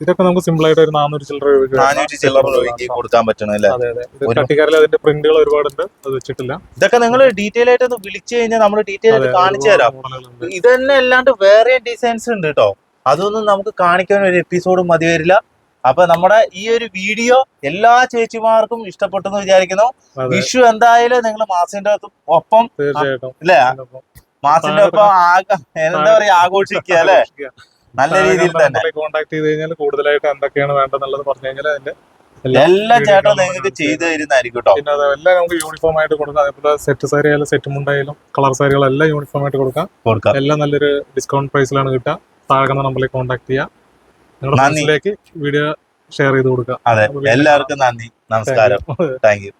ഇതൊക്കെ നമുക്ക് സിമ്പിൾ ആയിട്ട് ഒരു നാനൂറ് ചില്ലറ രൂപയ്ക്ക് വരുന്ന നാനൂറ്റി ചില്ലറ രൂപയ്ക്ക് കൊടുക്കാൻ പറ്റണം അല്ലേ? അതെ അതെ. ഇത് ഒരു- കട്ടിക്കാരിൽ അതിന്റെ പ്രിന്റുകൾ ഒരുപാടുണ്ട്. അത് വെച്ചിട്ടില്ല. ഇതൊക്കെ നിങ്ങൾ ഡീറ്റെയിൽ ആയിട്ട് ഒന്ന് വിളിച്ചു കഴിഞ്ഞാൽ നമ്മൾ ഡീറ്റെയിൽ ആയിട്ട് കാണിച്ചു തരാം. ഇത് തന്നെ അല്ലാണ്ട് വേറെ ഡിസൈൻസ് ഉണ്ട് കേട്ടോ അതൊന്നും നമുക്ക് കാണിക്കാൻ ഒരു എപ്പിസോഡ് മതി വരില്ല. അപ്പൊ നമ്മുടെ ഈ ഒരു വീഡിയോ എല്ലാ ചേച്ചിമാർക്കും ഇഷ്ടപ്പെട്ടെന്ന് വിചാരിക്കുന്നു. വിഷു എന്തായാലും നിങ്ങൾ മാസിന്റെ ഒപ്പം അല്ലേ മാസിന്റെ ഒപ്പം എന്താ പറയാ ആഘോഷിക്കുക അല്ലെ? നല്ല രീതിയിൽ തന്നെ. കോൺടാക്ട് ചെയ്ത് കഴിഞ്ഞാൽ കൂടുതലായിട്ട് എന്തൊക്കെയാണ് വേണ്ടതെന്നുള്ളത് പറഞ്ഞു കഴിഞ്ഞാൽ അതിന്റെ എല്ലാ ചേട്ടാ നിങ്ങൾക്ക് ചെയ്തു തരുന്നതായിരിക്കും കേട്ടോ. പിന്നെ അത് എല്ലാം നമുക്ക് യൂണിഫോം ആയിട്ട് കൊടുക്കാം. അതേപോലെ സെറ്റ് സാരി ആയാലും സെറ്റ് മുണ്ടായാലും കളർ സാരികളെല്ലാം യൂണിഫോം ആയിട്ട് കൊടുക്കാം. കൊടുക്കാം. എല്ലാം നല്ലൊരു ഡിസ്കൗണ്ട് പ്രൈസിലാണ് കിട്ടുക. താഴെ നമ്പറിൽ കോൺടാക്ട് ചെയ്യാം. നിങ്ങളുടെ വീഡിയോ ഷെയർ ചെയ്ത് കൊടുക്കുക അതെ. എല്ലാവർക്കും നന്ദി. നമസ്കാരം. Thank you